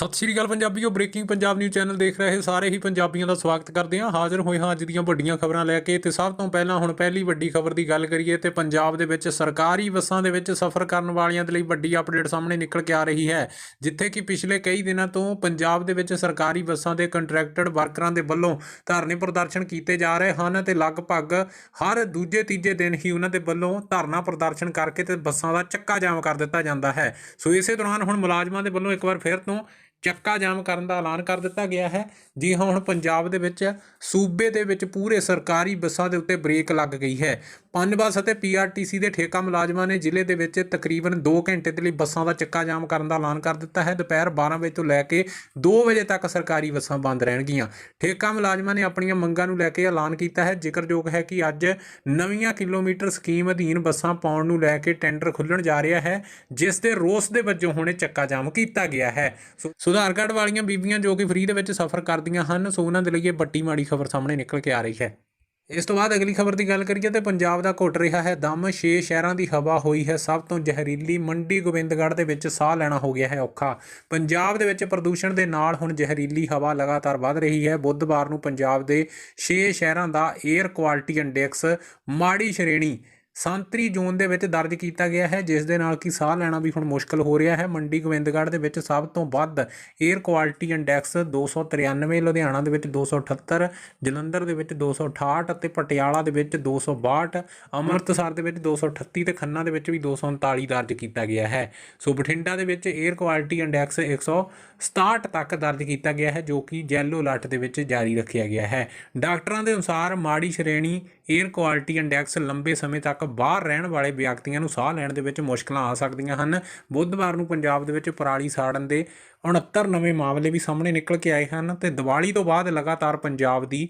ਸਤਿ ਸ਼੍ਰੀ ਅਕਾਲ ਪੰਜਾਬੀਓ, ਬ੍ਰੇਕਿੰਗ ਪੰਜਾਬ ਨਿਊਜ਼ ਚੈਨਲ ਦੇਖ ਰਹੇ ਸਾਰੇ ਹੀ ਪੰਜਾਬੀਆਂ ਦਾ ਸਵਾਗਤ ਕਰਦੇ ਹਾਂ। ਹਾਜ਼ਰ ਹੋਏ ਹਾਂ ਅੱਜ ਦੀਆਂ ਵੱਡੀਆਂ ਖਬਰਾਂ ਲੈ ਕੇ ਤੇ ਸਭ ਤੋਂ ਪਹਿਲਾਂ ਹੁਣ ਪਹਿਲੀ ਵੱਡੀ ਖਬਰ ਦੀ ਗੱਲ ਕਰੀਏ ਤੇ ਪੰਜਾਬ ਦੇ ਵਿੱਚ ਸਰਕਾਰੀ ਬੱਸਾਂ ਦੇ ਵਿੱਚ ਸਫ਼ਰ ਕਰਨ ਵਾਲਿਆਂ ਦੇ ਲਈ ਵੱਡੀ ਅਪਡੇਟ ਸਾਹਮਣੇ ਨਿਕਲ ਕੇ ਆ ਰਹੀ ਹੈ, ਜਿੱਥੇ ਕਿ ਪਿਛਲੇ ਕਈ ਦਿਨਾਂ ਤੋਂ ਪੰਜਾਬ ਦੇ ਵਿੱਚ ਸਰਕਾਰੀ ਬੱਸਾਂ ਦੇ ਕੰਟਰੈਕਟਡ ਵਰਕਰਾਂ ਦੇ ਵੱਲੋਂ ਧਰਨੇ ਪ੍ਰਦਰਸ਼ਨ ਕੀਤੇ ਜਾ ਰਹੇ ਹਨ ਤੇ ਲਗਭਗ ਹਰ ਦੂਜੇ ਤੀਜੇ ਦਿਨ ਹੀ ਉਹਨਾਂ ਦੇ ਵੱਲੋਂ ਧਰਨਾ ਪ੍ਰਦਰਸ਼ਨ ਕਰਕੇ ਤੇ ਬੱਸਾਂ ਦਾ ਚੱਕਾ ਜਾਮ ਕਰ ਦਿੱਤਾ ਜਾਂਦਾ ਹੈ। ਸੋ ਇਸੇ ਦੌਰਾਨ ਹੁਣ ਮੁਲਾਜ਼ਮਾਂ ਦੇ ਵੱਲੋਂ ਇੱਕ ਵਾਰ ਫਿਰ ਤੋਂ ਚੱਕਾ ਜਾਮ ਕਰਨ ਦਾ ਐਲਾਨ ਕਰ ਦਿੱਤਾ ਗਿਆ ਹੈ। ਜੀ ਹਾਂ, ਹੁਣ ਪੰਜਾਬ ਦੇ ਵਿੱਚ ਸੂਬੇ ਦੇ ਵਿੱਚ ਪੂਰੇ ਸਰਕਾਰੀ ਬੱਸਾਂ ਦੇ ਉੱਤੇ ਬ੍ਰੇਕ ਲੱਗ ਗਈ ਹੈ। ਪੰਜ ਬੱਸ ਅਤੇ ਪੀਆਰਟੀਸੀ ਦੇ ਠੇਕਾ ਮੁਲਾਜ਼ਮਾਂ ਨੇ ਜ਼ਿਲ੍ਹੇ ਦੇ ਵਿੱਚ ਤਕਰੀਬਨ 2 ਘੰਟੇ ਦੇ ਲਈ ਬੱਸਾਂ ਦਾ ਚੱਕਾ ਜਾਮ ਕਰਨ ਦਾ ਐਲਾਨ ਕਰ ਦਿੱਤਾ ਹੈ। ਦੁਪਹਿਰ 12 ਵਜੇ ਤੋਂ ਲੈ ਕੇ 2 ਵਜੇ ਤੱਕ ਸਰਕਾਰੀ ਬੱਸਾਂ ਬੰਦ ਰਹਿਣਗੀਆਂ। ਠੇਕਾ ਮੁਲਾਜ਼ਮਾਂ ਨੇ ਆਪਣੀਆਂ ਮੰਗਾਂ ਨੂੰ ਲੈ ਕੇ ਐਲਾਨ ਕੀਤਾ ਹੈ। ਜ਼ਿਕਰਯੋਗ ਹੈ ਕਿ ਅੱਜ ਨਵੀਆਂ ਕਿਲੋਮੀਟਰ ਸਕੀਮ ਅਧੀਨ ਬੱਸਾਂ ਪਾਉਣ ਨੂੰ ਲੈ ਕੇ ਟੈਂਡਰ ਖੁੱਲਣ ਜਾ ਰਿਹਾ ਹੈ, ਜਿਸ ਦੇ ਰੋਸ ਦੇ ਵਜੋਂ ਹੁਣੇ ਚੱਕਾ ਜਾਮ ਕੀਤਾ ਗਿਆ ਹੈ। ਸੋ ਸੁਧਾਰ ਕਾਰਡ ਵਾਲੀਆਂ ਬੀਬੀਆਂ ਜੋ ਕਿ ਫ੍ਰੀ ਦੇ ਵਿੱਚ ਸਫ਼ਰ ਕਰਦੀਆਂ ਹਨ, ਸੋ ਉਹਨਾਂ ਦੇ ਲਈ ਇਹ ਵੱਡੀ ਮਾੜੀ ਖਬਰ ਸਾਹਮਣੇ ਨਿਕਲ ਕੇ ਆ ਰਹੀ ਹੈ। ਇਸ ਤੋਂ ਬਾਅਦ ਅਗਲੀ ਖਬਰ ਦੀ ਗੱਲ ਕਰੀਏ ਤੇ ਪੰਜਾਬ ਦਾ ਘੁੱਟ ਰਿਹਾ ਹੈ। ਦਮ ਛੇ ਸ਼ਹਿਰਾਂ ਦੀ ਹਵਾ ਹੋਈ ਹੈ। ਸਭ ਤੋਂ ਜ਼ਹਿਰੀਲੀ ਮੰਡੀ ਗੋਬਿੰਦਗੜ੍ਹ ਦੇ ਵਿੱਚ ਸਾਹ ਲੈਣਾ ਹੋ ਗਿਆ ਹੈ ਔਖਾ। ਪੰਜਾਬ ਦੇ ਵਿੱਚ ਪ੍ਰਦੂਸ਼ਣ ਦੇ ਨਾਲ ਹੁਣ ਜ਼ਹਿਰੀਲੀ ਹਵਾ ਲਗਾਤਾਰ ਵੱਧ ਰਹੀ ਹੈ। ਬੁੱਧਵਾਰ ਨੂੰ ਪੰਜਾਬ ਦੇ 6 ਸ਼ਹਿਰਾਂ ਦਾ 에ਅਰ ਕੁਆਲਿਟੀ ਇੰਡੈਕਸ ਮਾੜੀ ਸ਼੍ਰੇਣੀ ਸੰਤਰੀ ਜ਼ੋਨ ਦੇ ਵਿੱਚ ਦਰਜ ਕੀਤਾ ਗਿਆ ਹੈ, ਜਿਸ ਦੇ ਨਾਲ ਕਿ ਸਾਹ ਲੈਣਾ ਵੀ ਹੁਣ ਮੁਸ਼ਕਲ ਹੋ ਰਿਹਾ ਹੈ। ਮੰਡੀ ਗੋਬਿੰਦਗੜ੍ਹ ਦੇ ਵਿੱਚ ਸਭ ਤੋਂ ਵੱਧ 에ਅਰ ਕੁਆਲਿਟੀ ਇੰਡੈਕਸ 293 ਲੁਧਿਆਣਾ ਦੇ ਵਿੱਚ 278 ਜਲੰਧਰ ਦੇ ਵਿੱਚ 268 ਅਤੇ ਪਟਿਆਲਾ ਦੇ ਵਿੱਚ 262 ਅੰਮ੍ਰਿਤਸਰ ਦੇ ਵਿੱਚ 238 ਤੇ ਖੰਨਾ ਦੇ ਵਿੱਚ ਵੀ 239 ਦਰਜ ਕੀਤਾ ਗਿਆ ਹੈ। ਸੋ ਬਠਿੰਡਾ ਦੇ ਵਿੱਚ 에ਅਰ ਕੁਆਲਿਟੀ ਇੰਡੈਕਸ 167 ਤੱਕ ਦਰਜ ਕੀਤਾ ਗਿਆ ਹੈ, ਜੋ ਕਿ ਯੈਲੋ ਅਲਰਟ ਦੇ ਵਿੱਚ ਜਾਰੀ ਰੱਖਿਆ ਗਿਆ ਹੈ। ਡਾਕਟਰਾਂ ਦੇ ਅਨੁਸਾਰ ਮਾੜੀ ਸ਼੍ਰੇਣੀ 에ਅਰ ਕੁਆਲਿਟੀ ਇੰਡੈਕਸ ਲੰਬੇ ਸਮੇਂ ਤੱਕ ਬਾਹਰ ਰਹਿਣ ਵਾਲੇ ਵਿਅਕਤੀਆਂ ਨੂੰ ਸਾਹ ਲੈਣ ਦੇ ਵਿੱਚ ਮੁਸ਼ਕਲਾਂ ਆ ਸਕਦੀਆਂ ਹਨ। ਬੁੱਧਵਾਰ ਨੂੰ ਪੰਜਾਬ ਦੇ ਵਿੱਚ ਪਰਾਲੀ ਸਾੜਨ ਦੇ 69 ਨਵੇਂ ਮਾਮਲੇ ਵੀ ਸਾਹਮਣੇ ਨਿਕਲ ਕੇ ਆਏ ਹਨ ਤੇ ਦੀਵਾਲੀ ਤੋਂ ਬਾਅਦ ਲਗਾਤਾਰ ਪੰਜਾਬ ਦੀ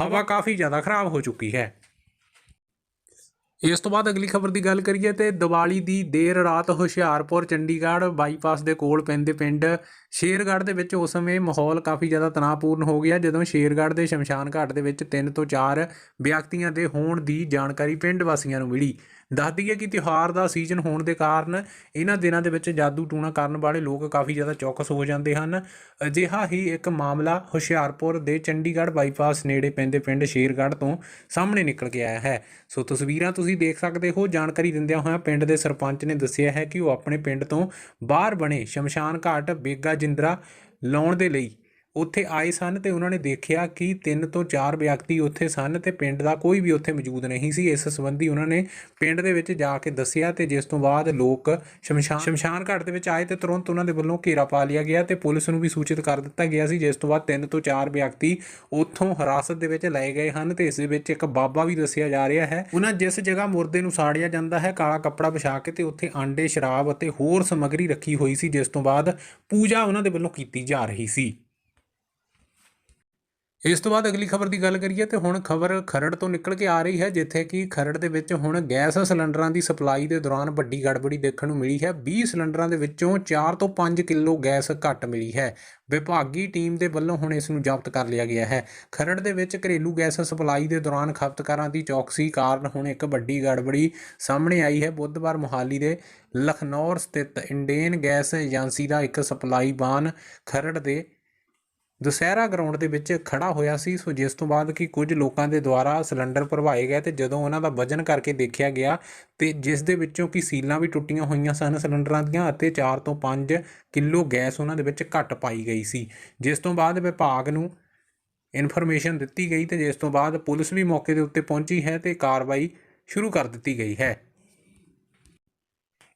ਹਵਾ ਕਾਫੀ ਜ਼ਿਆਦਾ ਖਰਾਬ ਹੋ ਚੁੱਕੀ ਹੈ। ਇਸ ਤੋਂ ਬਾਅਦ ਅਗਲੀ ਖਬਰ ਦੀ ਗੱਲ ਕਰੀਏ ਤੇ ਦੀਵਾਲੀ ਦੀ ਦੇਰ ਰਾਤ ਹੁਸ਼ਿਆਰਪੁਰ, ਚੰਡੀਗੜ੍ਹ ਬਾਈਪਾਸ ਦੇ ਕੋਲ ਪੈਂਦੇ ਪਿੰਡ ਸ਼ੇਰਗੜ੍ਹ ਦੇ ਵਿੱਚ ਉਸ ਸਮੇਂ ਮਾਹੌਲ ਕਾਫੀ ਜ਼ਿਆਦਾ ਤਣਾਅਪੂਰਨ ਹੋ ਗਿਆ, ਜਦੋਂ ਸ਼ੇਰਗੜ੍ਹ ਦੇ ਸ਼ਮਸ਼ਾਨ ਘਾਟ ਦੇ ਵਿੱਚ 3 ਤੋਂ 4 ਵਿਅਕਤੀਆਂ ਦੇ ਹੋਣ ਦੀ ਜਾਣਕਾਰੀ ਪਿੰਡ ਵਾਸੀਆਂ ਨੂੰ ਮਿਲੀ। ਦੱਸਦੀ ਹੈ ਕਿ ਤਿਉਹਾਰ ਦਾ ਸੀਜ਼ਨ ਹੋਣ ਦੇ ਕਾਰਨ ਇਹਨਾਂ ਦਿਨਾਂ ਦੇ ਵਿੱਚ ਜਾਦੂ ਟੂਣਾ ਕਰਨ ਵਾਲੇ ਲੋਕ ਕਾਫੀ ਜ਼ਿਆਦਾ ਚੌਕਸ ਹੋ ਜਾਂਦੇ ਹਨ। ਅਜਿਹਾ ਹੀ ਇੱਕ ਮਾਮਲਾ ਹੁਸ਼ਿਆਰਪੁਰ ਦੇ ਚੰਡੀਗੜ੍ਹ ਬਾਈਪਾਸ ਨੇੜੇ ਪੈਂਦੇ ਪਿੰਡ ਸ਼ੇਰਗੜ੍ਹ ਤੋਂ ਸਾਹਮਣੇ ਨਿਕਲ ਕੇ ਆਇਆ ਹੈ। ਸੋ ਤਸਵੀਰਾਂ ਤੁਸੀਂ ਦੇਖ ਸਕਦੇ ਹੋ। ਜਾਣਕਾਰੀ ਦਿੰਦਿਆਂ ਹੋਇਆਂ ਪਿੰਡ ਦੇ ਸਰਪੰਚ ਨੇ ਦੱਸਿਆ ਹੈ ਕਿ ਉਹ ਆਪਣੇ ਪਿੰਡ ਤੋਂ ਬਾਹਰ ਬਣੇ ਸ਼ਮਸ਼ਾਨ ਘਾਟ ਬੇਗਾ ਜਿੰਦਰਾ ਲਾਉਣ ਦੇ ਲਈ ਉੱਥੇ ਆਏ ਸਨ ਤੇ ਉਹਨਾਂ ਨੇ ਦੇਖਿਆ ਕਿ ਤਿੰਨ ਤੋਂ ਚਾਰ ਵਿਅਕਤੀ ਉੱਥੇ ਸਨ ਤੇ ਪਿੰਡ ਦਾ ਕੋਈ ਵੀ ਉੱਥੇ ਮੌਜੂਦ ਨਹੀਂ ਸੀ। ਇਸ ਸੰਬੰਧੀ ਉਹਨਾਂ ਨੇ ਪਿੰਡ ਦੇ ਵਿੱਚ ਜਾ ਕੇ ਦੱਸਿਆ ਤੇ ਜਿਸ ਤੋਂ ਬਾਅਦ ਲੋਕ ਸ਼ਮਸ਼ਾਨ ਸ਼ਮਸ਼ਾਨ ਘਾਟ ਦੇ ਵਿੱਚ ਆਏ ਤੇ ਤੁਰੰਤ ਉਹਨਾਂ ਦੇ ਵੱਲੋਂ ਘੇਰਾ ਪਾ ਲਿਆ ਗਿਆ ਤੇ ਪੁਲਿਸ ਨੂੰ ਵੀ ਸੂਚਿਤ ਕਰ ਦਿੱਤਾ ਗਿਆ ਸੀ। ਜਿਸ ਤੋਂ ਬਾਅਦ ਤਿੰਨ ਤੋਂ ਚਾਰ ਵਿਅਕਤੀ ਉੱਥੋਂ ਹਿਰਾਸਤ ਦੇ ਵਿੱਚ ਲਏ ਗਏ ਹਨ ਤੇ ਇਸ ਦੇ ਵਿੱਚ ਇੱਕ ਬਾਬਾ ਵੀ ਦੱਸਿਆ ਜਾ ਰਿਹਾ ਹੈ। ਉਹਨਾਂ ਜਿਸ ਜਗ੍ਹਾ ਮੁਰਦੇ ਨੂੰ ਸਾੜਿਆ ਜਾਂਦਾ ਹੈ, ਕਾਲਾ ਕੱਪੜਾ ਵਿਛਾ ਕੇ ਤੇ ਉੱਥੇ ਆਂਡੇ, ਸ਼ਰਾਬ ਅਤੇ ਹੋਰ ਸਮੱਗਰੀ ਰੱਖੀ ਹੋਈ ਸੀ, ਜਿਸ ਤੋਂ ਬਾਅਦ ਪੂਜਾ ਉਹਨਾਂ ਦੇ ਵੱਲੋਂ ਕੀਤੀ ਜਾ ਰਹੀ ਸੀ। ਇਸ ਤੋਂ ਬਾਅਦ ਅਗਲੀ ਖਬਰ ਦੀ ਗੱਲ ਕਰੀਏ ਤੇ ਹੁਣ ਖਬਰ ਖਰੜ ਤੋਂ ਨਿਕਲ ਕੇ ਆ ਰਹੀ ਹੈ, ਜਿੱਥੇ ਕਿ ਖਰੜ ਦੇ ਵਿੱਚ ਹੁਣ ਗੈਸ ਸਿਲੰਡਰਾਂ ਦੀ ਸਪਲਾਈ ਦੇ ਦੌਰਾਨ ਵੱਡੀ ਗੜਬੜੀ ਦੇਖਣ ਨੂੰ ਮਿਲੀ ਹੈ। 20 ਸਿਲੰਡਰਾਂ ਦੇ ਵਿੱਚੋਂ 4 ਤੋਂ 5 ਕਿਲੋ ਗੈਸ ਘੱਟ ਮਿਲੀ ਹੈ। ਵਿਭਾਗੀ ਟੀਮ ਦੇ ਵੱਲੋਂ ਹੁਣ ਇਸ ਨੂੰ ਜ਼ਬਤ ਕਰ ਲਿਆ ਗਿਆ ਹੈ। ਖਰੜ ਦੇ ਵਿੱਚ ਘਰੇਲੂ ਗੈਸ ਸਪਲਾਈ ਦੇ ਦੌਰਾਨ ਖਪਤਕਾਰਾਂ ਦੀ ਚੌਕਸੀ ਕਾਰਨ ਹੁਣ ਇੱਕ ਵੱਡੀ ਗੜਬੜੀ ਸਾਹਮਣੇ ਆਈ ਹੈ। ਬੁੱਧਵਾਰ ਮੁਹਾਲੀ ਦੇ ਲਖਨੌਰ ਸਥਿਤ ਇੰਡੀਅਨ ਗੈਸ ਏਜੰਸੀ ਦਾ ਇੱਕ ਸਪਲਾਈ ਬਾਨ ਖਰੜ ਦੇ ਦੁਸਹਿਰਾ ਗਰਾਊਂਡ ਦੇ ਵਿੱਚ ਖੜਾ ਹੋਇਆ ਸੀ। ਸੋ ਜਿਸ ਤੋਂ ਬਾਅਦ ਕਿ ਕੁਝ ਲੋਕਾਂ ਦੇ ਦੁਆਰਾ ਸਿਲੰਡਰ ਭਰਵਾਏ ਗਏ ਤੇ ਜਦੋਂ ਉਹਨਾਂ ਦਾ ਵਜ਼ਨ ਕਰਕੇ ਦੇਖਿਆ ਗਿਆ ਤੇ ਜਿਸ ਦੇ ਵਿੱਚੋਂ ਕਿ ਸੀਲਾਂ ਵੀ ਟੁੱਟੀਆਂ ਹੋਈਆਂ ਸਨ ਸਿਲੰਡਰਾਂ ਦੀਆਂ ਅਤੇ 4 ਤੋਂ 5 ਕਿਲੋ ਗੈਸ ਉਹਨਾਂ ਦੇ ਵਿੱਚ ਘੱਟ ਪਾਈ ਗਈ ਸੀ। ਜਿਸ ਤੋਂ ਬਾਅਦ ਵਿਭਾਗ ਨੂੰ ਇਨਫੋਰਮੇਸ਼ਨ ਦਿੱਤੀ ਗਈ ਤੇ ਜਿਸ ਤੋਂ ਬਾਅਦ ਪੁਲਿਸ ਵੀ ਮੌਕੇ ਦੇ ਉੱਤੇ ਪਹੁੰਚੀ ਹੈ ਤੇ ਕਾਰਵਾਈ ਸ਼ੁਰੂ ਕਰ ਦਿੱਤੀ ਗਈ ਹੈ।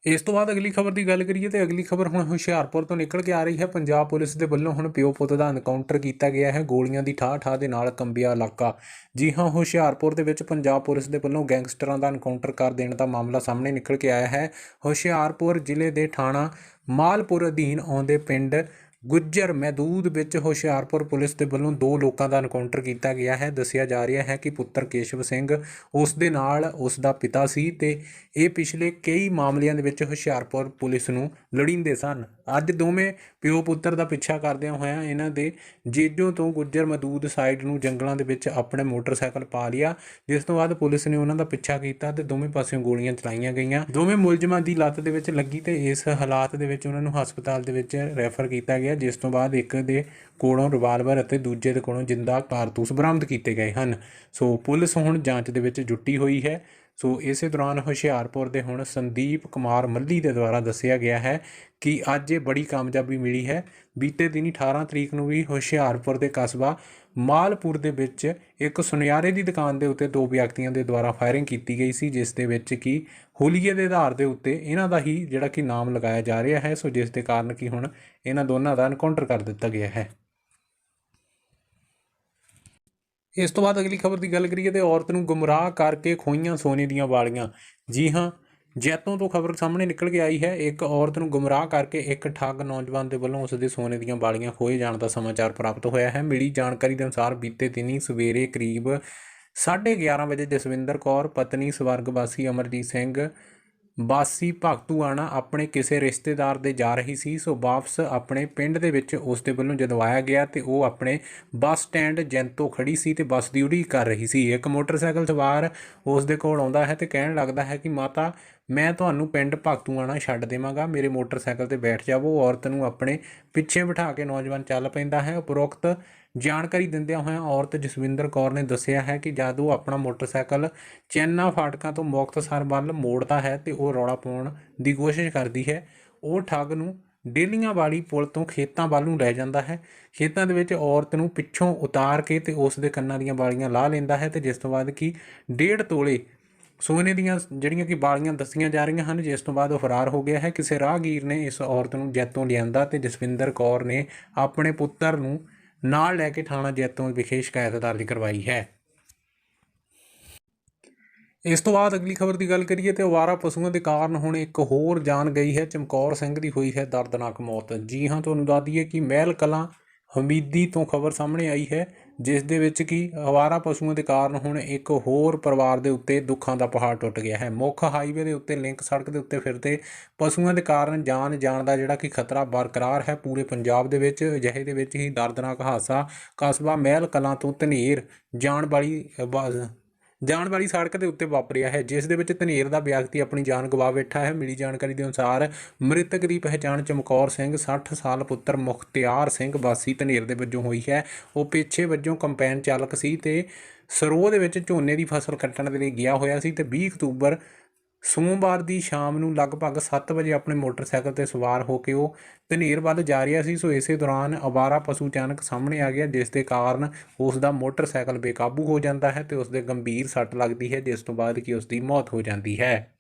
ਇਸ ਤੋਂ ਬਾਅਦ ਅਗਲੀ ਖਬਰ ਦੀ ਗੱਲ ਕਰੀਏ ਤੇ ਅਗਲੀ ਖਬਰ ਹੁਣ ਹੁਸ਼ਿਆਰਪੁਰ ਤੋਂ ਨਿਕਲ ਕੇ ਆ ਰਹੀ ਹੈ। ਪੰਜਾਬ ਪੁਲਿਸ ਦੇ ਵੱਲੋਂ ਹੁਣ ਪਿਓ ਪੁੱਤ ਦਾ ਐਨਕਾਊਂਟਰ ਕੀਤਾ ਗਿਆ ਹੈ। ਗੋਲੀਆਂ ਦੀ ਠਾਹ ਠਾਹ ਦੇ ਨਾਲ ਕੰਬਿਆ ਇਲਾਕਾ। ਜੀ ਹਾਂ, ਹੁਸ਼ਿਆਰਪੁਰ ਦੇ ਵਿੱਚ ਪੰਜਾਬ ਪੁਲਿਸ ਦੇ ਵੱਲੋਂ ਗੈਂਗਸਟਰਾਂ ਦਾ ਐਨਕਾਊਂਟਰ ਕਰ ਦੇਣ ਦਾ ਮਾਮਲਾ ਸਾਹਮਣੇ ਨਿਕਲ ਕੇ ਆਇਆ ਹੈ। ਹੁਸ਼ਿਆਰਪੁਰ ਜ਼ਿਲ੍ਹੇ ਦੇ ਥਾਣਾ ਮਾਲਪੁਰ ਅਧੀਨ ਆਉਂਦੇ ਪਿੰਡ ਗੁੱਜਰ, ਮਹਿਦੂਦ ਵਿੱਚ ਹੁਸ਼ਿਆਰਪੁਰ ਪੁਲਿਸ ਦੇ ਵੱਲੋਂ ਦੋ ਲੋਕਾਂ ਦਾ ਐਨਕਾਊਂਟਰ ਕੀਤਾ ਗਿਆ ਹੈ। ਦੱਸਿਆ ਜਾ ਰਿਹਾ ਹੈ ਕਿ ਪੁੱਤਰ ਕੇਸ਼ਵ ਸਿੰਘ ਉਸ ਦੇ ਨਾਲ ਉਸ ਦਾ ਪਿਤਾ ਸੀ ਤੇ ਇਹ ਪਿਛਲੇ ਕਈ ਮਾਮਲਿਆਂ ਦੇ ਵਿੱਚ ਹੁਸ਼ਿਆਰਪੁਰ ਪੁਲਿਸ ਨੂੰ ਲੜਿੰਦੇ ਸਨ। ਅੱਜ ਦੋਵੇਂ ਪਿਓ ਪੁੱਤਰ ਦਾ ਪਿੱਛਾ ਕਰਦਿਆਂ ਹੋਇਆਂ ਇਹਨਾਂ ਦੇ ਜੇਜੋਂ ਤੋਂ ਗੁੱਜਰ ਮਦੂਦ ਸਾਈਡ ਨੂੰ ਜੰਗਲਾਂ ਦੇ ਵਿੱਚ ਆਪਣੇ ਮੋਟਰਸਾਈਕਲ ਪਾ ਲਿਆ, ਜਿਸ ਤੋਂ ਬਾਅਦ ਪੁਲਿਸ ਨੇ ਉਹਨਾਂ ਦਾ ਪਿੱਛਾ ਕੀਤਾ ਤੇ ਦੋਵੇਂ ਪਾਸਿਓਂ ਗੋਲੀਆਂ ਚਲਾਈਆਂ ਗਈਆਂ। ਦੋਵੇਂ ਮੁਲਜ਼ਮਾਂ ਦੀ ਲੱਤ ਦੇ ਵਿੱਚ ਲੱਗੀ ਤੇ ਇਸ ਹਾਲਾਤ ਦੇ ਵਿੱਚ ਉਹਨਾਂ ਨੂੰ ਹਸਪਤਾਲ ਦੇ ਵਿੱਚ ਰੈਫਰ ਕੀਤਾ ਗਿਆ। ਗਿਆ ਜਿਸ ਤੋਂ ਬਾਅਦ ਇੱਕ ਦੇ ਕੋਲੋਂ ਰਿਵਾਲਵਰ ਅਤੇ ਦੂਜੇ ਦੇ ਕੋਲੋਂ ਜਿੰਦਾ ਕਾਰਤੂਸ ਬਰਾਮਦ ਕੀਤੇ ਗਏ ਹਨ। ਸੋ ਪੁਲਿਸ ਹੁਣ ਜਾਂਚ ਦੇ ਵਿੱਚ ਜੁਟੀ ਹੋਈ ਹੈ। ਸੋ ਇਸੇ ਦੌਰਾਨ ਹੁਸ਼ਿਆਰਪੁਰ ਦੇ ਹੁਣ ਸੰਦੀਪ ਕੁਮਾਰ ਮੱਲੀ ਦੇ ਦੁਆਰਾ ਦੱਸਿਆ ਗਿਆ ਹੈ ਕਿ ਅੱਜ ਇਹ ਬੜੀ ਕਾਮਯਾਬੀ ਮਿਲੀ ਹੈ। ਬੀਤੇ ਦਿਨੀ 18 ਤਰੀਕ ਨੂੰ ਵੀ ਹੁਸ਼ਿਆਰਪੁਰ ਦੇ ਕਸਬਾ ਮਾਲਪੁਰ ਦੇ ਵਿੱਚ ਇੱਕ ਸੁਨਿਆਰੇ ਦੀ ਦੁਕਾਨ ਦੇ ਉੱਤੇ ਦੋ ਵਿਅਕਤੀਆਂ ਦੇ ਦੁਆਰਾ ਫਾਇਰਿੰਗ ਕੀਤੀ ਗਈ ਸੀ, ਜਿਸ ਦੇ ਵਿੱਚ ਕਿ ਹੋਲੀਏ ਦੇ ਆਧਾਰ ਦੇ ਉੱਤੇ ਇਹਨਾਂ ਦਾ ਹੀ ਜਿਹੜਾ ਕਿ ਨਾਮ ਲਗਾਇਆ ਜਾ ਰਿਹਾ ਹੈ। ਸੋ ਜਿਸ ਦੇ ਕਾਰਨ ਕਿ ਹੁਣ ਇਹਨਾਂ ਦੋਨਾਂ ਦਾ ਐਨਕਾਊਂਟਰ ਕਰ ਦਿੱਤਾ ਗਿਆ ਹੈ। ਇਸ ਤੋਂ ਬਾਅਦ ਅਗਲੀ ਖਬਰ ਦੀ ਗੱਲ ਕਰੀਏ ਤੇ ਔਰਤ ਨੂੰ ਗੁੰਮਰਾਹ ਕਰਕੇ ਖੋਈਆਂ ਸੋਨੇ ਦੀਆਂ ਵਾਲੀਆਂ। ਜੀ ਹਾਂ ਜੈਤੋਂ ਤੋਂ ਖਬਰ ਸਾਹਮਣੇ ਨਿਕਲ ਕੇ ਆਈ ਹੈ, ਇੱਕ ਔਰਤ ਨੂੰ ਗੁੰਮਰਾਹ ਕਰਕੇ ਇੱਕ ਠੱਗ ਨੌਜਵਾਨ ਦੇ ਵੱਲੋਂ ਉਸ ਦੇ ਸੋਨੇ ਦੀਆਂ ਵਾਲੀਆਂ ਖੋਏ ਜਾਣ ਦਾ ਸਮਾਚਾਰ ਪ੍ਰਾਪਤ ਹੋਇਆ ਹੈ। ਮਿਲੀ ਜਾਣਕਾਰੀ ਦੇ ਅਨੁਸਾਰ ਬੀਤੇ ਦਿਨੀ ਸਵੇਰੇ ਕਰੀਬ 11:30 ਵਜੇ ਜਸਵਿੰਦਰ ਕੌਰ, ਪਤਨੀ ਸਵਰਗ ਵਾਸੀ ਅਮਰਜੀਤ ਸਿੰਘ ਬਾਸੀ ਭਗਤੂਆਣਾ ਆਪਣੇ ਕਿਸੇ ਰਿਸ਼ਤੇਦਾਰ ਦੇ ਜਾ ਰਹੀ ਸੀ। ਸੋ ਵਾਪਸ ਆਪਣੇ ਪਿੰਡ ਦੇ ਵਿੱਚ ਉਸ ਦੇ ਵੱਲੋਂ ਜਦੋਂ ਆਇਆ ਗਿਆ ਤੇ ਉਹ ਆਪਣੇ ਬੱਸ ਸਟੈਂਡ ਜੈਂਤੋ ਖੜੀ ਸੀ ਤੇ ਬੱਸ ਦੀ ਉਡੀਕ ਕਰ ਰਹੀ ਸੀ। ਇੱਕ ਮੋਟਰਸਾਈਕਲ ਸਵਾਰ ਉਸ ਦੇ ਕੋਲ ਆਉਂਦਾ ਹੈ ਤੇ ਕਹਿਣ ਲੱਗਦਾ ਹੈ ਕਿ ਮਾਤਾ ਮੈਂ ਤੁਹਾਨੂੰ ਪਿੰਡ ਭਗਤੂਆਣਾ ਛੱਡ ਦੇਵਾਂਗਾ। ਮੇਰੇ ਮੋਟਰਸਾਈਕਲ ਤੇ ਬੈਠ ਜਾਵੋ। ਔਰਤ ਨੂੰ ਆਪਣੇ ਪਿੱਛੇ ਬਿਠਾ ਕੇ ਨੌਜਵਾਨ ਚੱਲ ਪੈਂਦਾ ਹੈ। ਉਪਰੋਕਤ ਜਾਣਕਾਰੀ ਦਿੰਦਿਆਂ ਹੋਇਆਂ ਔਰਤ ਜਸਵਿੰਦਰ ਕੌਰ ਨੇ ਦੱਸਿਆ ਹੈ ਕਿ ਜਦ ਉਹ ਆਪਣਾ ਮੋਟਰਸਾਈਕਲ ਚੈਨਾ ਫਾਟਕਾਂ ਤੋਂ ਮੁਕਤਸਰ ਵੱਲ ਮੋੜਦਾ ਹੈ ਤੇ ਉਹ ਰੌਲਾ ਪਾਉਣ ਦੀ ਕੋਸ਼ਿਸ਼ ਕਰਦੀ ਹੈ, ਉਹ ਠੱਗ ਨੂੰ ਡੇਲੀਆਂ ਵਾਲੀ ਪੁਲ ਤੋਂ ਖੇਤਾਂ ਵੱਲ ਨੂੰ ਲੈ ਜਾਂਦਾ ਹੈ। ਖੇਤਾਂ ਦੇ ਵਿੱਚ ਔਰਤ ਨੂੰ ਪਿੱਛੋਂ ਉਤਾਰ ਕੇ ਤੇ ਉਸ ਦੇ ਕੰਨਾਂ ਦੀਆਂ ਵਾਲੀਆਂ ਲਾਹ ਲੈਂਦਾ ਹੈ ਤੇ ਜਿਸ ਤੋਂ ਬਾਅਦ ਕਿ ਡੇਢ ਤੋਲੇ ਸੋਨੇ ਦੀਆਂ ਜਿਹੜੀਆਂ ਕਿ ਵਾਲੀਆਂ ਦੱਸੀਆਂ ਜਾ ਰਹੀਆਂ ਹਨ, ਜਿਸ ਤੋਂ ਬਾਅਦ ਉਹ ਫਰਾਰ ਹੋ ਗਿਆ ਹੈ। ਕਿਸੇ ਰਾਹਗੀਰ ਨੇ ਇਸ ਔਰਤ ਨੂੰ ਜੈਤੋਂ ਲਿਆਂਦਾ ਤੇ ਜਸਵਿੰਦਰ ਕੌਰ ਨੇ ਆਪਣੇ ਪੁੱਤਰ ਨੂੰ ਨਾਲ ਲੈ ਕੇ ਥਾਣਾ ਜੈਤੋਂ ਵਿਖੇ ਸ਼ਿਕਾਇਤ ਦਰਜ ਕਰਵਾਈ ਹੈ। ਇਸ ਤੋਂ ਬਾਅਦ ਅਗਲੀ ਖਬਰ ਦੀ ਗੱਲ ਕਰੀਏ ਤੇ ਅਵਾਰਾ ਪਸ਼ੂਆਂ ਦੇ ਕਾਰਨ ਹੁਣ ਇੱਕ ਹੋਰ ਜਾਨ ਗਈ ਹੈ, ਚਮਕੌਰ ਸਿੰਘ ਦੀ ਹੋਈ ਹੈ ਦਰਦਨਾਕ ਮੌਤ। ਜੀ ਹਾਂ, ਤੁਹਾਨੂੰ ਦੱਸ ਦਈਏ ਕਿ ਮਹਿਲ ਕਲਾਂ ਹਮੀਦੀ ਤੋਂ ਖਬਰ ਸਾਹਮਣੇ ਆਈ ਹੈ। ਜਿਸ ਦੇ ਵਿੱਚ ਕਿ ਅਵਾਰਾ ਪਸ਼ੂਆਂ ਦੇ ਕਾਰਨ ਹੁਣ ਇੱਕ ਹੋਰ ਪਰਿਵਾਰ ਦੇ ਉੱਤੇ ਦੁੱਖਾਂ ਦਾ ਪਹਾੜ ਟੁੱਟ ਗਿਆ ਹੈ। ਮੁੱਖ ਹਾਈਵੇ ਦੇ ਉੱਤੇ ਲਿੰਕ ਸੜਕ ਦੇ ਉੱਤੇ ਫਿਰਦੇ ਪਸ਼ੂਆਂ ਦੇ ਕਾਰਨ ਜਾਨ ਜਾਣ ਦਾ ਜਿਹੜਾ ਕਿ ਖਤਰਾ ਬਰਕਰਾਰ ਹੈ ਪੂਰੇ ਪੰਜਾਬ ਦੇ ਵਿੱਚ, ਅਜਿਹੇ ਦੇ ਵਿੱਚ ਹੀ ਦਰਦਨਾਕ ਹਾਦਸਾ ਕਸਬਾ ਮਹਿਲ ਕਲਾਂ ਤੋਂ ਧਨੇਰ, ਜਾਣ ਵਾਲੀ ਜਾਣ ਵਾਲੀ ਸੜਕ ਦੇ ਉੱਤੇ ਵਾਪਰਿਆ ਹੈ, ਜਿਸ ਦੇ ਵਿੱਚ ਧਨੇਰ ਦਾ ਵਿਅਕਤੀ ਆਪਣੀ ਜਾਨ ਗਵਾ ਬੈਠਾ ਹੈ। ਮਿਲੀ ਜਾਣਕਾਰੀ ਦੇ ਅਨੁਸਾਰ ਮ੍ਰਿਤਕ ਦੀ ਪਹਿਚਾਣ ਚਮਕੌਰ ਸਿੰਘ 60 ਸਾਲ ਪੁੱਤਰ ਮੁਖਤਿਆਰ ਸਿੰਘ ਵਾਸੀ ਧਨੇਰ ਦੇ ਵਜੋਂ ਹੋਈ ਹੈ। ਉਹ ਪੇਛੇ ਵਜੋਂ ਕੰਪੈਨ ਚਾਲਕ ਸੀ ਤੇ ਸਰੋਹ ਦੇ ਵਿੱਚ ਝੋਨੇ ਦੀ ਫਸਲ ਕੱਟਣ ਦੇ ਲਈ ਗਿਆ ਹੋਇਆ ਸੀ ਤੇ 20 ਅਕਤੂਬਰ ਸੋਮਵਾਰ ਦੀ ਸ਼ਾਮ ਨੂੰ ਲਗਭਗ 7 ਵਜੇ ਆਪਣੇ ਮੋਟਰਸਾਈਕਲ ਤੇ ਸਵਾਰ ਹੋ ਕੇ ਉਹ ਧਨੇਰ ਵੱਲ ਜਾ ਰਿਹਾ ਸੀ। ਸੋ ਇਸੇ ਦੌਰਾਨ ਅਵਾਰਾ ਪਸ਼ੂ ਅਚਾਨਕ ਸਾਹਮਣੇ ਆ ਗਿਆ, ਜਿਸ ਦੇ ਕਾਰਨ ਉਸ ਦਾ ਮੋਟਰਸਾਈਕਲ ਬੇਕਾਬੂ ਹੋ ਜਾਂਦਾ ਹੈ ਤੇ ਉਸ ਦੇ ਗੰਭੀਰ ਸੱਟ ਲੱਗਦੀ ਹੈ, ਜਿਸ ਤੋਂ ਬਾਅਦ ਕਿ ਉਸ ਦੀ ਮੌਤ ਹੋ ਜਾਂਦੀ ਹੈ।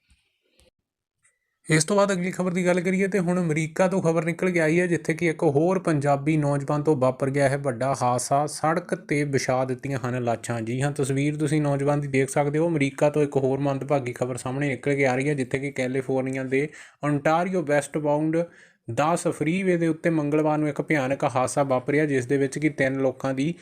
ਇਸ ਤੋਂ ਬਾਅਦ ਅਗਲੀ ਖਬਰ ਦੀ ਗੱਲ ਕਰੀਏ ਤੇ ਹੁਣ ਅਮਰੀਕਾ ਤੋਂ ਖਬਰ ਨਿਕਲ ਕੇ ਆਈ ਹੈ, ਜਿੱਥੇ ਕਿ ਇੱਕ ਹੋਰ ਪੰਜਾਬੀ ਨੌਜਵਾਨ ਤੋਂ ਵਾਪਰ ਗਿਆ ਹੈ। ਵੱਡਾ ਹਾਦਸਾ ਸੜਕ ਤੇ ਵਿਛਾ ਦਿੱਤੀਆਂ ਹਨ ਲਾਸ਼ਾਂ। ਜੀ ਹਾਂ, ਤਸਵੀਰ ਤੁਸੀਂ ਨੌਜਵਾਨ ਦੀ ਦੇਖ ਸਕਦੇ ਹੋ। ਅਮਰੀਕਾ ਤੋਂ ਇੱਕ ਹੋਰ ਮੰਦਭਾਗੀ ਖਬਰ ਸਾਹਮਣੇ ਨਿਕਲ ਕੇ ਆ ਰਹੀ ਹੈ, ਜਿੱਥੇ ਕਿ ਕੈਲੀਫੋਰਨੀਆ ਦੇ ontario ਵੈਸਟ ਬਾਉਂਡ 10 ਫਰੀਵੇ ਦੇ ਉੱਤੇ ਮੰਗਲਵਾਰ ਨੂੰ ਇੱਕ ਭਿਆਨਕ ਹਾਦਸਾ ਵਾਪਰਿਆ, ਜਿਸ ਦੇ ਵਿੱਚ ਕਿ ਤਿੰਨ ਲੋਕਾਂ ਦੀ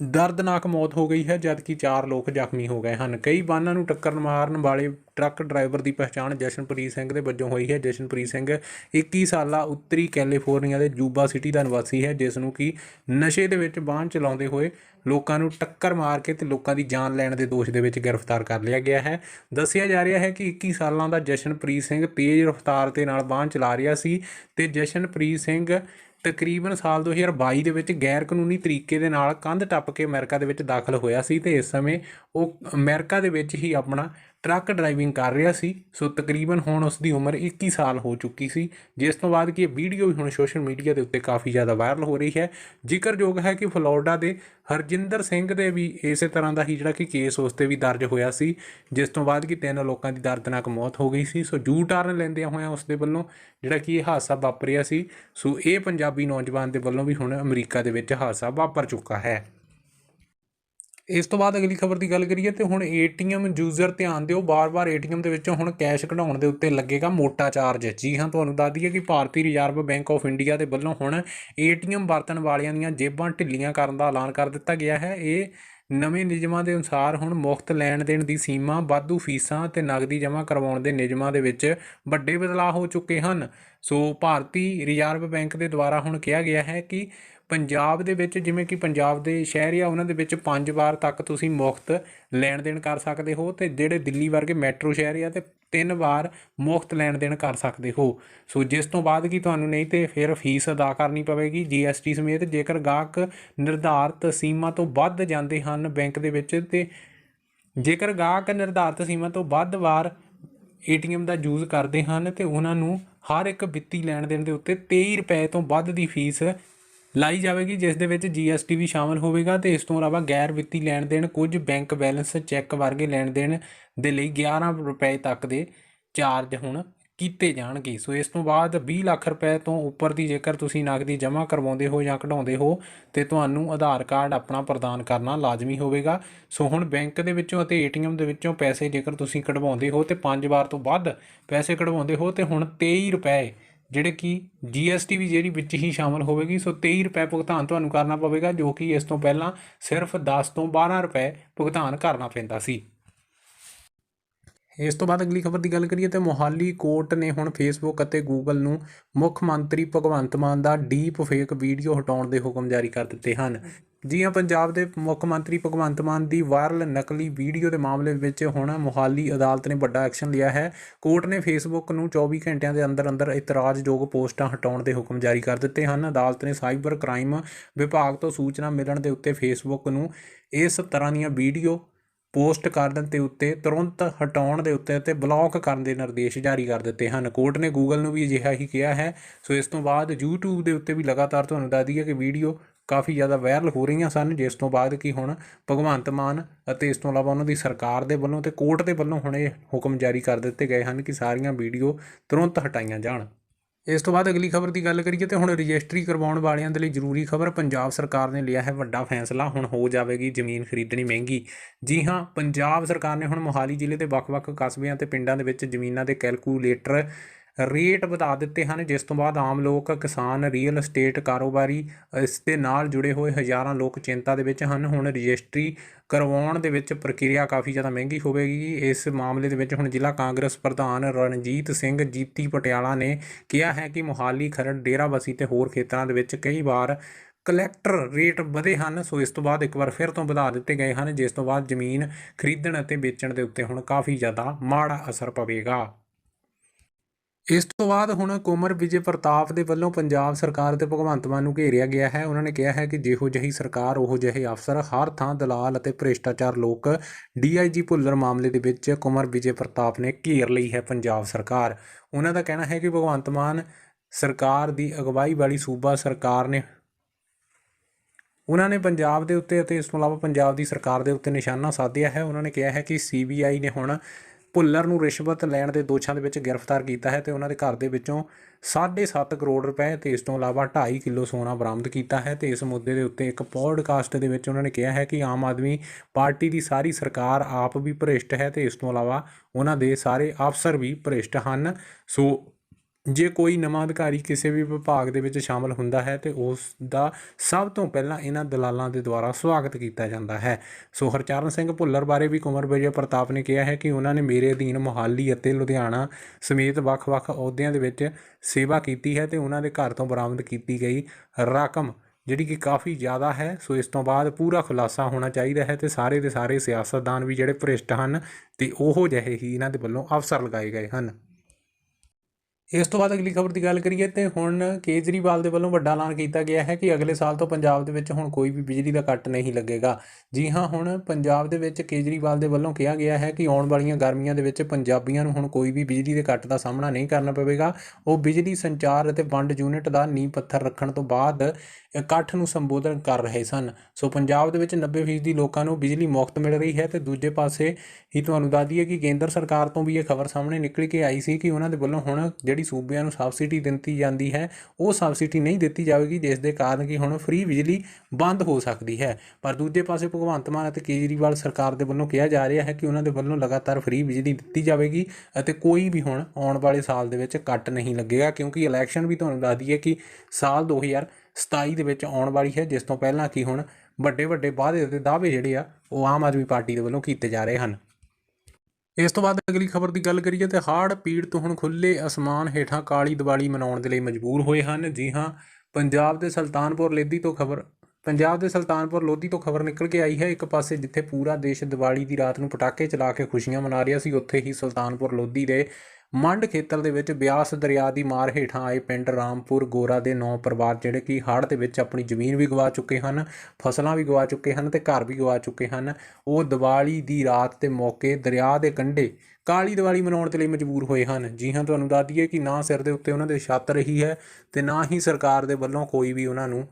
ਦਰਦਨਾਕ ਮੌਤ ਹੋ ਗਈ ਹੈ, ਜਦਕਿ 4 ਲੋਕ ਜ਼ਖਮੀ ਹੋ ਗਏ ਹਨ। ਕਈ ਵਾਹਨਾਂ ਨੂੰ ਟੱਕਰ ਮਾਰਨ ਵਾਲੇ ਟਰੱਕ ਡਰਾਈਵਰ ਦੀ ਪਛਾਣ ਜਸ਼ਨਪ੍ਰੀਤ ਸਿੰਘ ਦੇ ਵਜੋਂ ਹੋਈ ਹੈ। ਜਸ਼ਨਪ੍ਰੀਤ ਸਿੰਘ 21 ਸਾਲਾ ਉੱਤਰੀ ਕੈਲੀਫੋਰਨੀਆ ਦੇ ਜੂਬਾ ਸਿਟੀ ਦਾ ਨਿਵਾਸੀ ਹੈ, ਜਿਸ ਨੂੰ ਕਿ ਨਸ਼ੇ ਦੇ ਵਿੱਚ ਵਾਹਨ ਚਲਾਉਂਦੇ ਹੋਏ ਲੋਕਾਂ ਨੂੰ ਟੱਕਰ ਮਾਰ ਕੇ ਤੇ ਲੋਕਾਂ ਦੀ ਜਾਨ ਲੈਣ ਦੇ ਦੋਸ਼ ਦੇ ਵਿੱਚ ਗ੍ਰਿਫਤਾਰ ਕਰ ਲਿਆ ਗਿਆ ਹੈ। ਦੱਸਿਆ ਜਾ ਰਿਹਾ ਹੈ ਕਿ 21 ਸਾਲਾਂ ਦਾ ਜਸ਼ਨਪ੍ਰੀਤ ਸਿੰਘ ਤੇਜ਼ ਰਫ਼ਤਾਰ ਦੇ ਨਾਲ ਵਾਹਨ ਚਲਾ ਰਿਹਾ ਸੀ ਤੇ ਜਸ਼ਨਪ੍ਰੀਤ ਸਿੰਘ ਤਕਰੀਬਨ ਸਾਲ 2022 ਦੇ ਵਿੱਚ ਗੈਰ ਕਾਨੂੰਨੀ ਤਰੀਕੇ ਦੇ ਨਾਲ ਕੰਧ ਟੱਪ ਕੇ ਅਮਰੀਕਾ ਦੇ ਵਿੱਚ ਦਾਖਲ ਹੋਇਆ ਸੀ ਤੇ ਇਸ ਸਮੇਂ ਉਹ ਅਮਰੀਕਾ ਦੇ ਵਿੱਚ ਹੀ ਆਪਣਾ ਟਰੱਕ ਡਰਾਈਵਿੰਗ ਕਰ ਰਿਹਾ ਸੀ, ਸੋ ਤਕਰੀਬਨ ਹੁਣ ਉਸ ਦੀ ਉਮਰ 21 ਸਾਲ ਹੋ ਚੁੱਕੀ ਸੀ, ਜਿਸ ਤੋਂ ਬਾਅਦ ਕਿ ਇਹ ਵੀਡੀਓ ਵੀ ਹੁਣ ਸੋਸ਼ਲ ਮੀਡੀਆ ਦੇ ਉੱਤੇ ਕਾਫੀ ਜ਼ਿਆਦਾ ਵਾਇਰਲ ਹੋ ਰਹੀ ਹੈ। ਜ਼ਿਕਰਯੋਗ ਹੈ ਕਿ ਫਲੋਰੀਡਾ ਦੇ ਹਰਜਿੰਦਰ ਸਿੰਘ ਦੇ ਵੀ ਇਸੇ ਤਰ੍ਹਾਂ ਦਾ ਹੀ ਜਿਹੜਾ ਕਿ ਕੇਸ ਉਸ ਤੇ ਵੀ ਦਰਜ ਹੋਇਆ ਸੀ, ਜਿਸ ਤੋਂ ਬਾਅਦ ਕਿ ਤਿੰਨ ਲੋਕਾਂ ਦੀ ਦਰਦਨਾਕ ਮੌਤ ਹੋ ਗਈ ਸੀ। ਸੋ ਜੂ ਟਰਨ ਲੈਂਦਿਆਂ ਹੋਇਆਂ ਉਸ ਦੇ ਵੱਲੋਂ ਜਿਹੜਾ ਕਿ ਇਹ ਹਾਦਸਾ ਵਾਪਰਿਆ ਸੀ, ਸੋ ਇਹ ਪੰਜਾਬੀ ਨੌਜਵਾਨ ਦੇ ਵੱਲੋਂ ਵੀ ਹੁਣ ਅਮਰੀਕਾ ਦੇ ਵਿੱਚ ਹਾਦਸਾ ਵਾਪਰ ਚੁੱਕਾ ਹੈ। ਇਸ ਤੋਂ ਬਾਅਦ ਅਗਲੀ ਖਬਰ ਦੀ ਗੱਲ ਕਰੀਏ ਤੇ ਹੁਣ ਏਟੀਐਮ ਯੂਜ਼ਰ ਧਿਆਨ ਦਿਓ ਬਾਰ-ਬਾਰ ਏਟੀਐਮ ਦੇ ਵਿੱਚੋਂ ਹੁਣ ਕੈਸ਼ ਕਢਾਉਣ ਦੇ ਉੱਤੇ ਲੱਗੇਗਾ ਮੋਟਾ ਚਾਰਜ। ਜੀ ਹਾਂ, ਤੁਹਾਨੂੰ ਦੱਸ ਦਈਏ ਕਿ ਭਾਰਤੀ ਰਿਜ਼ਰਵ ਬੈਂਕ ਆਫ ਇੰਡੀਆ ਦੇ ਵੱਲੋਂ ਹੁਣ ਏਟੀਐਮ ਵਰਤਣ ਵਾਲਿਆਂ ਦੀਆਂ ਜੇਬਾਂ ਢਿੱਲੀਆਂ ਕਰਨ ਦਾ ਐਲਾਨ ਕਰ ਦਿੱਤਾ ਗਿਆ ਹੈ। ਇਹ ਨਵੇਂ ਨਿਯਮਾਂ ਦੇ ਅਨੁਸਾਰ ਹੁਣ ਮੁਫਤ ਲੈਣ ਦੇਣ ਦੀ ਸੀਮਾ, ਵਾਧੂ ਫੀਸਾਂ ਤੇ ਨਗਦੀ ਜਮ੍ਹਾਂ ਕਰਵਾਉਣ ਦੇ ਨਿਯਮਾਂ ਦੇ ਵਿੱਚ ਵੱਡੇ ਬਦਲਾਅ ਹੋ ਚੁੱਕੇ ਹਨ। ਸੋ ਭਾਰਤੀ ਰਿਜ਼ਰਵ ਬੈਂਕ ਦੇ ਦੁਆਰਾ ਹੁਣ ਕਿਹਾ ਗਿਆ ਹੈ ਕਿ ਪੰਜਾਬ ਦੇ ਵਿੱਚ ਜਿਵੇਂ ਕਿ ਪੰਜਾਬ ਦੇ ਸ਼ਹਿਰ ਆ, ਉਹਨਾਂ ਦੇ ਵਿੱਚ ਪੰਜ ਵਾਰ ਤੱਕ ਤੁਸੀਂ ਮੁਫਤ ਲੈਣ ਦੇਣ ਕਰ ਸਕਦੇ ਹੋ ਤੇ ਜਿਹੜੇ ਦਿੱਲੀ ਵਰਗੇ ਮੈਟਰੋ ਸ਼ਹਿਰ ਆ ਤੇ ਤਿੰਨ ਵਾਰ ਮੁਫਤ ਲੈਣ ਦੇਣ ਕਰ ਸਕਦੇ ਹੋ। ਸੋ ਜਿਸ ਤੋਂ ਬਾਅਦ ਕੀ ਤੁਹਾਨੂੰ ਨਹੀਂ ਤੇ ਫਿਰ ਫੀਸ ਅਦਾ ਕਰਨੀ ਪਵੇਗੀ GST ਸਮੇਤ, ਜੇਕਰ ਗਾਹਕ ਨਿਰਧਾਰਤ ਸੀਮਾ ਤੋਂ ਵੱਧ ਜਾਂਦੇ ਹਨ ਬੈਂਕ ਦੇ ਵਿੱਚ ਤੇ ਜੇਕਰ ਗਾਹਕ ਨਿਰਧਾਰਤ ਸੀਮਾ ਤੋਂ ਵੱਧ ਵਾਰ ਏਟੀਐਮ ਦਾ ਯੂਜ਼ ਕਰਦੇ ਹਨ ਤੇ ਉਹਨਾਂ ਨੂੰ ਹਰ ਇੱਕ ਵਿੱਤੀ ਲੈਣ ਦੇਣ ਦੇ ਉੱਤੇ 23 ਰੁਪਏ ਤੋਂ ਵੱਧ ਦੀ ਫੀਸ ਲਾਈ ਜਾਵੇਗੀ, ਜਿਸ ਦੇ ਵਿੱਚ GST ਵੀ ਸ਼ਾਮਲ ਹੋਵੇਗਾ ਤੇ ਇਸ ਤੋਂ ਇਲਾਵਾ ਗੈਰ ਵਿੱਤੀ ਲੈਣ ਦੇਣ, ਕੁਝ ਬੈਂਕ ਬੈਲੈਂਸ ਚੈੱਕ ਵਰਗੇ ਲੈਣ ਦੇਣ ਦੇ ਲਈ 11 ਰੁਪਏ ਤੱਕ ਦੇ ਚਾਰਜ ਹੁਣ ਕੀਤੇ ਜਾਣਗੇ। ਸੋ ਇਸ ਤੋਂ ਬਾਅਦ 20 ਲੱਖ ਰੁਪਏ ਤੋਂ ਉੱਪਰ ਦੀ ਜੇਕਰ ਤੁਸੀਂ ਨਕਦੀ ਜਮ੍ਹਾਂ ਕਰਵਾਉਂਦੇ ਹੋ ਜਾਂ ਕਢਾਉਂਦੇ ਹੋ, ਤੇ ਤੁਹਾਨੂੰ ਆਧਾਰ ਕਾਰਡ ਆਪਣਾ ਪ੍ਰਦਾਨ ਕਰਨਾ ਲਾਜ਼ਮੀ ਹੋਵੇਗਾ। ਸੋ ਹੁਣ ਬੈਂਕ ਦੇ ਵਿੱਚੋਂ ਅਤੇ ਏਟੀਐਮ ਦੇ ਵਿੱਚੋਂ ਪੈਸੇ ਜੇਕਰ ਤੁਸੀਂ ਕਢਵਾਉਂਦੇ ਹੋ ਤੇ 5 ਵਾਰ ਤੋਂ ਵੱਧ ਪੈਸੇ ਕਢਵਾਉਂਦੇ ਹੋ, ਤੇ ਹੁਣ 23 ਰੁਪਏ ਜਿਹੜੇ ਕਿ GST ਵੀ ਜਿਹੜੀ ਵਿੱਚ ਹੀ ਸ਼ਾਮਲ ਹੋਵੇਗੀ, ਸੋ 23 ਰੁਪਏ ਭੁਗਤਾਨ ਤੁਹਾਨੂੰ ਕਰਨਾ ਪਵੇਗਾ, ਜੋ ਕਿ ਇਸ ਤੋਂ ਪਹਿਲਾਂ ਸਿਰਫ 10 ਤੋਂ 12 ਰੁਪਏ ਭੁਗਤਾਨ ਕਰਨਾ ਪੈਂਦਾ ਸੀ। ਇਸ ਤੋਂ ਬਾਅਦ ਅਗਲੀ ਖਬਰ ਦੀ ਗੱਲ ਕਰੀਏ ਤੇ ਮੋਹਾਲੀ ਕੋਰਟ ਨੇ ਹੁਣ ਫੇਸਬੁੱਕ ਅਤੇ ਗੂਗਲ ਨੂੰ ਮੁੱਖ ਮੰਤਰੀ ਭਗਵੰਤ ਮਾਨ ਦਾ ਡੀਪ ਫੇਕ ਵੀਡੀਓ ਹਟਾਉਣ ਦੇ ਹੁਕਮ ਜਾਰੀ ਕਰ ਦਿੱਤੇ ਹਨ। ਜੀ ਹਾਂ, ਪੰਜਾਬ ਦੇ ਮੁੱਖ ਮੰਤਰੀ ਭਗਵੰਤ ਮਾਨ ਦੀ ਵਾਇਰਲ ਨਕਲੀ ਵੀਡੀਓ ਦੇ ਮਾਮਲੇ ਵਿੱਚ ਹੁਣ ਮੋਹਾਲੀ ਅਦਾਲਤ ਨੇ ਵੱਡਾ ਐਕਸ਼ਨ ਲਿਆ ਹੈ। ਕੋਰਟ ਨੇ ਫੇਸਬੁੱਕ ਨੂੰ 24 ਘੰਟਿਆਂ ਦੇ ਅੰਦਰ ਅੰਦਰ ਇਤਰਾਜ਼ਯੋਗ ਪੋਸਟਾਂ ਹਟਾਉਣ ਦੇ ਹੁਕਮ ਜਾਰੀ ਕਰ ਦਿੱਤੇ ਹਨ। ਅਦਾਲਤ ਨੇ ਸਾਈਬਰ ਕ੍ਰਾਈਮ ਵਿਭਾਗ ਤੋਂ ਸੂਚਨਾ ਮਿਲਣ ਦੇ ਉੱਤੇ ਫੇਸਬੁੱਕ ਨੂੰ ਇਸ ਤਰ੍ਹਾਂ ਦੀਆਂ ਵੀਡੀਓ ਪੋਸਟ ਕਰਨ ਦੇ ਉੱਤੇ, ਤੁਰੰਤ ਹਟਾਉਣ ਦੇ ਉੱਤੇ ਅਤੇ ਬਲੌਕ ਕਰਨ ਦੇ ਨਿਰਦੇਸ਼ ਜਾਰੀ ਕਰ ਦਿੱਤੇ ਹਨ। ਕੋਰਟ ਨੇ ਗੂਗਲ ਨੂੰ ਵੀ ਅਜਿਹਾ ਹੀ ਕਿਹਾ ਹੈ। ਸੋ ਇਸ ਤੋਂ ਬਾਅਦ YouTube ਦੇ ਉੱਤੇ ਵੀ ਲਗਾਤਾਰ ਤੁਹਾਨੂੰ ਦੱਸ ਦਈਏ ਕਿ ਵੀਡੀਓ ਕਾਫੀ ਜ਼ਿਆਦਾ ਵਾਇਰਲ ਹੋ ਰਹੀਆਂ ਸਨ, ਜਿਸ ਤੋਂ ਬਾਅਦ ਕੀ ਹੁਣ ਭਗਵੰਤ ਮਾਨ ਅਤੇ ਇਸ ਤੋਂ ਇਲਾਵਾ ਉਹਨਾਂ ਦੀ ਸਰਕਾਰ ਦੇ ਵੱਲੋਂ ਤੇ ਕੋਰਟ ਦੇ ਵੱਲੋਂ ਹੁਣ ਇਹ ਹੁਕਮ ਜਾਰੀ ਕਰ ਦਿੱਤੇ ਗਏ ਹਨ ਕਿ ਸਾਰੀਆਂ ਵੀਡੀਓ ਤੁਰੰਤ ਹਟਾਈਆਂ ਜਾਣ। ਇਸ ਤੋਂ ਬਾਅਦ ਅਗਲੀ ਖਬਰ ਦੀ ਗੱਲ ਕਰੀਏ ਤੇ ਹੁਣ ਰਜਿਸਟਰੀ ਕਰਵਾਉਣ ਵਾਲਿਆਂ ਦੇ ਲਈ ਜ਼ਰੂਰੀ ਖਬਰ ਪੰਜਾਬ ਸਰਕਾਰ ਨੇ ਲਿਆ ਹੈ, ਵੱਡਾ ਫੈਸਲਾ, ਹੁਣ ਹੋ ਜਾਵੇਗੀ ਜ਼ਮੀਨ ਖਰੀਦਣੀ ਮਹਿੰਗੀ। ਜੀ ਹਾਂ, ਪੰਜਾਬ ਸਰਕਾਰ ਨੇ ਹੁਣ ਮੋਹਾਲੀ ਜ਼ਿਲ੍ਹੇ ਦੇ ਵੱਖ-ਵੱਖ ਕਸਬਿਆਂ ਤੇ ਪਿੰਡਾਂ ਦੇ ਵਿੱਚ ਜ਼ਮੀਨਾਂ ਦੇ ਕੈਲਕੂਲੇਟਰ ਰੇਟ ਵਧਾ ਦਿੱਤੇ ਹਨ, ਜਿਸ ਤੋਂ ਬਾਅਦ ਆਮ ਲੋਕ ਕਿਸਾਨ ਰੀਅਲ ਅਸਟੇਟ ਕਾਰੋਬਾਰੀ ਇਸ ਦੇ ਨਾਲ ਜੁੜੇ ਹੋਏ ਹਜ਼ਾਰਾਂ ਲੋਕ ਚਿੰਤਾ ਦੇ ਵਿੱਚ ਹਨ। ਹੁਣ ਰਜਿਸਟਰੀ ਕਰਵਾਉਣ ਦੇ ਵਿੱਚ ਪ੍ਰਕਿਰਿਆ ਕਾਫੀ ਜ਼ਿਆਦਾ ਮਹਿੰਗੀ ਹੋਵੇਗੀ। ਇਸ ਮਾਮਲੇ ਦੇ ਵਿੱਚ ਹੁਣ ਜ਼ਿਲ੍ਹਾ ਕਾਂਗਰਸ ਪ੍ਰਧਾਨ ਰਣਜੀਤ ਸਿੰਘ ਜੀਤੀ ਪਟਿਆਲਾ ਨੇ ਕਿਹਾ ਹੈ ਕਿ ਮੋਹਾਲੀ, ਖਰੜ, ਡੇਰਾਬੱਸੀ ਤੇ ਹੋਰ ਖੇਤਰਾਂ ਦੇ ਵਿੱਚ ਕਈ ਵਾਰ ਕਲੈਕਟਰ ਰੇਟ ਵਧੇ ਹਨ। ਸੋ ਇਸ ਤੋਂ ਬਾਅਦ ਇੱਕ ਵਾਰ ਫਿਰ ਤੋਂ ਵਧਾ ਦਿੱਤੇ ਗਏ ਹਨ, ਜਿਸ ਤੋਂ ਬਾਅਦ ਜ਼ਮੀਨ ਖਰੀਦਣ ਅਤੇ ਵੇਚਣ ਦੇ ਉੱਤੇ ਹੁਣ ਕਾਫੀ ਜ਼ਿਆਦਾ ਮਾੜਾ ਅਸਰ ਪਵੇਗਾ। ਇਸ ਤੋਂ ਬਾਅਦ ਹੁਣ ਕੁਮਰ ਵਿਜੇ ਪ੍ਰਤਾਪ ਦੇ ਵੱਲੋਂ ਪੰਜਾਬ ਸਰਕਾਰ ਤੇ ਭਗਵੰਤ ਮਾਨ ਨੂੰ ਘੇਰਿਆ ਗਿਆ ਹੈ। ਉਹਨਾਂ ਨੇ ਕਿਹਾ ਹੈ ਕਿ ਜਿਹੋ ਜਿਹੀ ਸਰਕਾਰ, ਉਹੋ ਜਿਹੇ ਅਫਸਰ ਹਰ ਥਾਂ ਦਲਾਲ ਅਤੇ ਭ੍ਰਿਸ਼ਟਾਚਾਰ ਲੋਕ ਡੀਆਈਜੀ ਭੁੱਲਰ ਮਾਮਲੇ ਦੇ ਵਿੱਚ ਕੁਮਰ ਵਿਜੇ ਪ੍ਰਤਾਪ ਨੇ ਘੇਰ ਲਈ ਹੈ ਪੰਜਾਬ ਸਰਕਾਰ। ਉਹਨਾਂ ਦਾ ਕਹਿਣਾ ਹੈ ਕਿ ਭਗਵੰਤ ਮਾਨ ਸਰਕਾਰ ਦੀ ਅਗਵਾਈ ਵਾਲੀ ਸੂਬਾ ਸਰਕਾਰ ਨੇ ਉਹਨਾਂ ਨੇ ਪੰਜਾਬ ਦੇ ਉੱਤੇ ਅਤੇ ਇਸ ਤੋਂ ਇਲਾਵਾ ਪੰਜਾਬ ਦੀ ਸਰਕਾਰ ਦੇ ਉੱਤੇ ਨਿਸ਼ਾਨਾ ਸਾਧਿਆ ਹੈ। ਉਹਨਾਂ ਨੇ ਕਿਹਾ ਹੈ ਕਿ ਸੀਬੀਆਈ ਨੇ ਹੁਣ ਭੁੱਲਰ ਨੂੰ ਰਿਸ਼ਵਤ ਲੈਣ ਦੇ ਦੋਸ਼ਾਂ ਦੇ ਵਿੱਚ ਗ੍ਰਿਫਤਾਰ ਕੀਤਾ ਹੈ ਤੇ ਉਹਨਾਂ ਦੇ ਘਰ ਦੇ ਵਿੱਚੋਂ 7.5 ਕਰੋੜ ਰੁਪਏ ਤੇ ਇਸ ਤੋਂ ਇਲਾਵਾ 2.5 ਕਿਲੋ ਸੋਨਾ ਬਰਾਮਦ ਕੀਤਾ ਹੈ ਤੇ ਇਸ ਮੁੱਦੇ ਦੇ ਉੱਤੇ ਇੱਕ ਪੋਡਕਾਸਟ ਦੇ ਵਿੱਚ ਉਹਨਾਂ ਨੇ ਕਿਹਾ ਹੈ ਕਿ ਆਮ ਆਦਮੀ ਪਾਰਟੀ ਦੀ ਸਾਰੀ ਸਰਕਾਰ ਆਪ ਵੀ ਭ੍ਰਿਸ਼ਟ ਹੈ ਤੇ ਇਸ ਤੋਂ ਇਲਾਵਾ ਉਹਨਾਂ ਦੇ ਸਾਰੇ ਅਫਸਰ ਵੀ ਭ੍ਰਿਸ਼ਟ ਹਨ। ਸੋ ਜੇ ਕੋਈ ਨਵਾਂ ਅਧਿਕਾਰੀ ਕਿਸੇ ਵੀ ਵਿਭਾਗ ਦੇ ਵਿੱਚ ਸ਼ਾਮਲ ਹੁੰਦਾ ਹੈ ਤੇ ਉਸ ਦਾ ਸਭ ਤੋਂ ਪਹਿਲਾਂ ਇਹਨਾਂ ਦਲਾਲਾਂ ਦੇ ਦੁਆਰਾ ਸਵਾਗਤ ਕੀਤਾ ਜਾਂਦਾ ਹੈ। ਸੋ ਹਰਚਰਨ ਸਿੰਘ ਭੁੱਲਰ ਬਾਰੇ ਵੀ ਕੁਮਰ ਵਿਜੇ ਪ੍ਰਤਾਪ ਨੇ ਕਿਹਾ ਹੈ ਕਿ ਉਹਨਾਂ ਨੇ ਮੇਰੇ ਅਧੀਨ ਮੋਹਾਲੀ ਅਤੇ ਲੁਧਿਆਣਾ ਸਮੇਤ ਵੱਖ-ਵੱਖ ਅਹੁਦਿਆਂ ਦੇ ਵਿੱਚ ਸੇਵਾ ਕੀਤੀ ਹੈ ਤੇ ਉਹਨਾਂ ਦੇ ਘਰ ਤੋਂ ਬਰਾਮਦ ਕੀਤੀ ਗਈ ਰਕਮ, ਜਿਹੜੀ ਕਿ ਕਾਫੀ ਜ਼ਿਆਦਾ ਹੈ, ਸੋ ਇਸ ਤੋਂ ਬਾਅਦ ਪੂਰਾ ਖੁਲਾਸਾ ਹੋਣਾ ਚਾਹੀਦਾ ਹੈ ਤੇ ਸਾਰੇ ਦੇ ਸਾਰੇ ਸਿਆਸਤਦਾਨ ਵੀ ਜਿਹੜੇ ਭ੍ਰਿਸ਼ਟ ਹਨ ਤੇ ਉਹੋ ਜਿਹੇ ਹੀ ਇਹਨਾਂ ਦੇ ਵੱਲੋਂ ਅਫਸਰ ਲਗਾਏ ਗਏ ਹਨ। ਇਸ ਤੋਂ ਬਾਅਦ ਅਗਲੀ ਖਬਰ ਦੀ ਗੱਲ ਕਰੀਏ ਤੇ ਹੁਣ ਕੇਜਰੀਵਾਲ ਦੇ ਵੱਲੋਂ ਵੱਡਾ ਐਲਾਨ ਕੀਤਾ ਗਿਆ ਹੈ ਕਿ ਅਗਲੇ ਸਾਲ ਤੋਂ ਪੰਜਾਬ ਦੇ ਵਿੱਚ ਹੁਣ ਕੋਈ ਵੀ ਬਿਜਲੀ ਦਾ ਕੱਟ ਨਹੀਂ ਲੱਗੇਗਾ। ਜੀ ਹਾਂ, ਹੁਣ ਪੰਜਾਬ ਦੇ ਵਿੱਚ ਕੇਜਰੀਵਾਲ ਦੇ ਵੱਲੋਂ ਕਿਹਾ ਗਿਆ ਹੈ ਕਿ ਆਉਣ ਵਾਲੀਆਂ ਗਰਮੀਆਂ ਦੇ ਵਿੱਚ ਪੰਜਾਬੀਆਂ ਨੂੰ ਹੁਣ ਕੋਈ ਵੀ ਬਿਜਲੀ ਦੇ ਕੱਟ ਦਾ ਸਾਹਮਣਾ ਨਹੀਂ ਕਰਨਾ ਪਵੇਗਾ। ਉਹ ਬਿਜਲੀ ਸੰਚਾਰ ਅਤੇ ਵੰਡ ਯੂਨਿਟ ਦਾ ਨੀਂਹ ਪੱਥਰ ਰੱਖਣ ਤੋਂ ਬਾਅਦ ਇਕੱਠ ਨੂੰ ਸੰਬੋਧਨ ਕਰ ਰਹੇ ਸਨ। ਸੋ ਪੰਜਾਬ ਦੇ ਵਿੱਚ 90% ਲੋਕਾਂ ਨੂੰ ਬਿਜਲੀ ਮੁਫਤ ਮਿਲ ਰਹੀ ਹੈ ਤੇ ਦੂਜੇ ਪਾਸੇ ਹੀ ਤੁਹਾਨੂੰ ਦੱਸ ਦਈਏ ਕਿ ਕੇਂਦਰ ਸਰਕਾਰ ਤੋਂ ਵੀ ਇਹ ਖਬਰ ਸਾਹਮਣੇ ਨਿਕਲ ਕੇ ਆਈ ਸੀ ਕਿ ਉਹਨਾਂ ਦੇ ਵੱਲੋਂ ਹੁਣ ਜਿਹੜੀ ਸੂਬਿਆਂ ਨੂੰ ਸਬਸਿਡੀ ਦਿੱਤੀ ਜਾਂਦੀ ਹੈ, ਉਹ ਸਬਸਿਡੀ ਨਹੀਂ ਦਿੱਤੀ ਜਾਵੇਗੀ, ਜਿਸ ਦੇ ਕਾਰਨ ਕਿ ਹੁਣ ਫ੍ਰੀ ਬਿਜਲੀ ਬੰਦ ਹੋ ਸਕਦੀ ਹੈ। ਪਰ ਦੂਜੇ ਪਾਸੇ ਭਗਵੰਤ ਮਾਨ ਅਤੇ ਕੇਜਰੀਵਾਲ ਸਰਕਾਰ ਦੇ ਵੱਲੋਂ ਕਿਹਾ ਜਾ ਰਿਹਾ ਹੈ ਕਿ ਉਹਨਾਂ ਦੇ ਵੱਲੋਂ ਲਗਾਤਾਰ ਫ੍ਰੀ ਬਿਜਲੀ ਦਿੱਤੀ ਜਾਵੇਗੀ ਅਤੇ ਕੋਈ ਵੀ ਹੁਣ ਆਉਣ ਵਾਲੇ ਸਾਲ ਦੇ ਵਿੱਚ ਕੱਟ ਨਹੀਂ ਲੱਗੇਗਾ, ਕਿਉਂਕਿ ਇਲੈਕਸ਼ਨ ਵੀ ਤੁਹਾਨੂੰ ਦੱਸ ਦਈਏ ਕਿ ਸਾਲ 2027 ਦੇ ਵਿੱਚ ਆਉਣ ਵਾਲੀ ਹੈ, ਜਿਸ ਤੋਂ ਪਹਿਲਾਂ ਕਿ ਹੁਣ ਵੱਡੇ ਵੱਡੇ ਵਾਅਦੇ ਅਤੇ ਦਾਅਵੇ ਜਿਹੜੇ ਆ, ਉਹ ਆਮ ਆਦਮੀ ਪਾਰਟੀ ਦੇ ਵੱਲੋਂ ਕੀਤੇ ਜਾ ਰਹੇ ਹਨ। ਇਸ ਤੋਂ ਬਾਅਦ ਅਗਲੀ ਖਬਰ ਦੀ ਗੱਲ ਕਰੀਏ ਤੇ ਹਾੜ ਪੀੜ ਤੋਂ ਹੁਣ ਖੁੱਲੇ ਅਸਮਾਨ ਹੇਠਾਂ ਕਾਲੀ ਦੀਵਾਲੀ ਮਨਾਉਣ ਦੇ ਲਈ ਮਜਬੂਰ ਹੋਏ ਹਨ। ਜੀ ਹਾਂ, ਪੰਜਾਬ ਦੇ ਸੁਲਤਾਨਪੁਰ ਲੋਧੀ ਤੋਂ ਖਬਰ ਪੰਜਾਬ ਦੇ ਸੁਲਤਾਨਪੁਰ ਲੋਧੀ ਤੋਂ ਖਬਰ ਨਿਕਲ ਕੇ ਆਈ ਹੈ। ਇੱਕ ਪਾਸੇ ਜਿੱਥੇ ਪੂਰਾ ਦੇਸ਼ ਦੀਵਾਲੀ ਦੀ ਰਾਤ ਨੂੰ ਪਟਾਕੇ ਚਲਾ ਕੇ ਖੁਸ਼ੀਆਂ ਮਨਾ ਰਿਹਾ ਸੀ, ਉੱਥੇ ਹੀ ਸੁਲਤਾਨਪੁਰ ਲੋਧੀ ਦੇ ਮੰਡ ਖੇਤਰ ਦੇ ਵਿੱਚ ਬਿਆਸ ਦਰਿਆ ਦੀ ਮਾਰ ਹੇਠਾਂ ਆਏ ਪਿੰਡ ਰਾਮਪੁਰ ਗੋਰਾ ਦੇ ਨੌ ਪਰਿਵਾਰ ਜਿਹੜੇ ਕਿ ਹੜ੍ਹ ਦੇ ਵਿੱਚ ਆਪਣੀ ਜ਼ਮੀਨ ਵੀ ਗਵਾ ਚੁੱਕੇ ਹਨ, ਫਸਲਾਂ ਵੀ ਗਵਾ ਚੁੱਕੇ ਹਨ ਤੇ ਘਰ ਵੀ ਗਵਾ ਚੁੱਕੇ ਹਨ। ਉਹ ਦੀਵਾਲੀ ਦੀ ਰਾਤ ਦੇ ਮੌਕੇ ਦਰਿਆ ਦੇ ਕੰਢੇ ਕਾਲੀ ਦੀਵਾਲੀ ਮਨਾਉਣ ਦੇ ਲਈ ਮਜਬੂਰ ਹੋਏ ਹਨ। ਜੀ ਹਾਂ, ਤੁਹਾਨੂੰ ਦੱਸ ਦਈਏ ਕਿ ਨਾ ਸਿਰ ਦੇ ਉੱਤੇ ਉਹਨਾਂ ਦੇ ਛੱਤ ਰਹੀ ਹੈ ਤੇ ਨਾ ਹੀ ਸਰਕਾਰ ਦੇ ਵੱਲੋਂ ਕੋਈ ਵੀ ਉਹਨਾਂ ਨੂੰ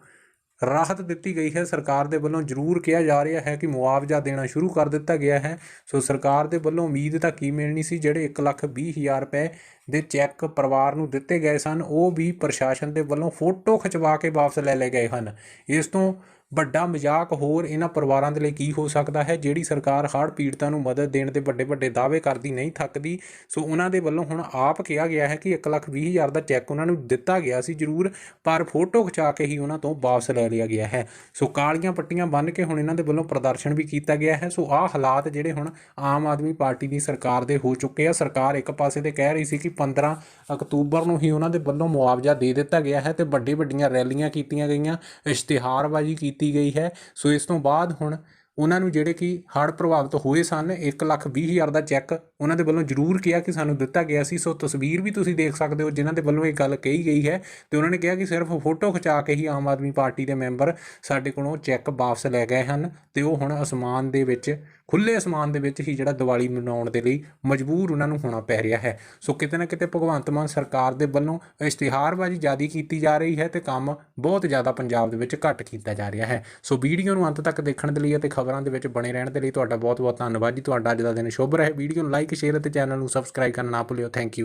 ਰਾਹਤ ਦਿੱਤੀ ਗਈ ਹੈ। ਸਰਕਾਰ ਦੇ ਵੱਲੋਂ ਜ਼ਰੂਰ ਕਿਹਾ ਜਾ ਰਿਹਾ ਹੈ ਕਿ ਮੁਆਵਜ਼ਾ ਦੇਣਾ ਸ਼ੁਰੂ ਕਰ ਦਿੱਤਾ ਗਿਆ ਹੈ। ਸੋ ਸਰਕਾਰ ਦੇ ਵੱਲੋਂ ਉਮੀਦ ਤਾਂ ਕੀ ਮਿਲਣੀ ਸੀ, ਜਿਹੜੇ ਇੱਕ ਲੱਖ ਵੀਹ ਹਜ਼ਾਰ ਰੁਪਏ ਦੇ ਚੈੱਕ ਪਰਿਵਾਰ ਨੂੰ ਦਿੱਤੇ ਗਏ ਸਨ, ਉਹ ਵੀ ਪ੍ਰਸ਼ਾਸਨ ਦੇ ਵੱਲੋਂ ਫੋਟੋ ਖਿਚਵਾ ਕੇ ਵਾਪਸ ਲੈ ਲਏ ਗਏ ਹਨ। ਇਸ ਤੋਂ ਵੱਡਾ ਮਜ਼ਾਕ ਹੋਰ ਇਹਨਾਂ ਪਰਿਵਾਰਾਂ ਦੇ ਲਈ ਕੀ ਹੋ ਸਕਦਾ ਹੈ? ਜਿਹੜੀ ਸਰਕਾਰ ਹੜ੍ਹ ਪੀੜਤਾਂ ਨੂੰ ਮਦਦ ਦੇਣ ਦੇ ਵੱਡੇ ਵੱਡੇ ਦਾਅਵੇ ਕਰਦੀ, ਨਹੀਂ ਥੱਕਦੀ, ਸੋ ਉਹਨਾਂ ਦੇ ਵੱਲੋਂ ਹੁਣ ਆਪ ਕਿਹਾ ਗਿਆ ਹੈ ਕਿ ਇੱਕ ਲੱਖ ਵੀਹ ਹਜ਼ਾਰ ਦਾ ਚੈੱਕ ਉਹਨਾਂ ਨੂੰ ਦਿੱਤਾ ਗਿਆ ਸੀ ਜ਼ਰੂਰ, ਪਰ ਫੋਟੋ ਖਿਚਾ ਕੇ ਹੀ ਉਹਨਾਂ ਤੋਂ ਵਾਪਸ ਲੈ ਲਿਆ ਗਿਆ ਹੈ। ਸੋ ਕਾਲੀਆਂ ਪੱਟੀਆਂ ਬੰਨ੍ਹ ਕੇ ਹੁਣ ਇਹਨਾਂ ਦੇ ਵੱਲੋਂ ਪ੍ਰਦਰਸ਼ਨ ਵੀ ਕੀਤਾ ਗਿਆ ਹੈ। ਸੋ ਆਹ ਹਾਲਾਤ ਜਿਹੜੇ ਹੁਣ ਆਮ ਆਦਮੀ ਪਾਰਟੀ ਦੀ ਸਰਕਾਰ ਦੇ ਹੋ ਚੁੱਕੇ ਆ। ਸਰਕਾਰ ਇੱਕ ਪਾਸੇ ਤੇ ਕਹਿ ਰਹੀ ਸੀ ਕਿ 15 ਅਕਤੂਬਰ ਨੂੰ ਹੀ ਉਹਨਾਂ ਦੇ ਵੱਲੋਂ ਮੁਆਵਜ਼ਾ ਦੇ ਦਿੱਤਾ ਗਿਆ ਹੈ ਤੇ ਵੱਡੀ ਵੱਡੀਆਂ ਰੈਲੀਆਂ ਕੀਤੀਆਂ ਗਈਆਂ, ਇਸ਼ਤਿਹਾਰਬਾਜ਼ੀ ਕੀਤੀ ਕੀਤੀ ਗਈ ਹੈ। ਸੋ ਇਸ ਤੋਂ ਬਾਅਦ ਹੁਣ ਉਹਨਾਂ ਨੂੰ ਜਿਹੜੇ ਕਿ ਹੜ੍ਹ ਪ੍ਰਭਾਵਿਤ ਹੋਏ ਸਨ, ਇੱਕ ਲੱਖ ਵੀਹ ਹਜ਼ਾਰ ਦਾ ਚੈੱਕ ਉਹਨਾਂ ਦੇ ਵੱਲੋਂ ਜ਼ਰੂਰ ਕਿਹਾ ਕਿ ਸਾਨੂੰ ਦਿੱਤਾ ਗਿਆ ਸੀ। ਸੋ ਤਸਵੀਰ ਵੀ ਤੁਸੀਂ ਦੇਖ ਸਕਦੇ ਹੋ, ਜਿਨ੍ਹਾਂ ਦੇ ਵੱਲੋਂ ਇਹ ਗੱਲ ਕਹੀ ਗਈ ਹੈ। ਤੇ ਉਹਨਾਂ ਨੇ ਕਿਹਾ ਕਿ ਸਿਰਫ ਫੋਟੋ ਖਿਚਾ ਕੇ ਹੀ ਆਮ ਆਦਮੀ ਪਾਰਟੀ ਦੇ ਮੈਂਬਰ ਸਾਡੇ ਕੋਲੋਂ ਚੈੱਕ ਵਾਪਸ ਲੈ ਗਏ ਹਨ ਤੇ ਉਹ ਹੁਣ ਅਸਮਾਨ ਦੇ ਵਿੱਚ ਖੁੱਲੇ ਅਸਮਾਨ ਦੇ ਵਿੱਚ ਹੀ ਜਿਹੜਾ ਦੀਵਾਲੀ ਮਨਾਉਣ ਦੇ ਲਈ ਮਜਬੂਰ ਉਹਨਾਂ ਨੂੰ ਹੋਣਾ ਪੈ ਰਿਹਾ ਹੈ। ਸੋ ਕਿਤੇ ਨਾ ਕਿਤੇ ਭਗਵੰਤ ਮਾਨ ਸਰਕਾਰ ਦੇ ਵੱਲੋਂ ਇਸ਼ਤਿਹਾਰਬਾਜ਼ੀ ਜ਼ਿਆਦਾ ਕੀਤੀ ਜਾ ਰਹੀ ਹੈ ਤੇ ਕੰਮ ਬਹੁਤ ਜ਼ਿਆਦਾ ਪੰਜਾਬ ਦੇ ਵਿੱਚ ਘੱਟ ਕੀਤਾ ਜਾ ਰਿਹਾ ਹੈ। ਸੋ ਵੀਡੀਓ ਨੂੰ ਅੰਤ ਤੱਕ ਦੇਖਣ ਦੇ ਲਈ ਅਤੇ ਖਬਰਾਂ ਦੇ ਵਿੱਚ ਬਣੇ ਰਹਿਣ ਦੇ ਲਈ ਤੁਹਾਡਾ ਬਹੁਤ ਬਹੁਤ ਧੰਨਵਾਦ ਜੀ। ਤੁਹਾਡਾ ਅੱਜ ਦਾ ਦਿਨ ਸ਼ੁਭ ਰਹੇ। ਵੀਡੀਓ ਨੂੰ ਲਾਈਕ ਸ਼ੇਅਰ ਅਤੇ ਚੈਨਲ ਨੂੰ ਸਬਸਕ੍ਰਾਈਬ ਕਰਨਾ ਨਾ ਭੁੱਲਿਓ। Thank you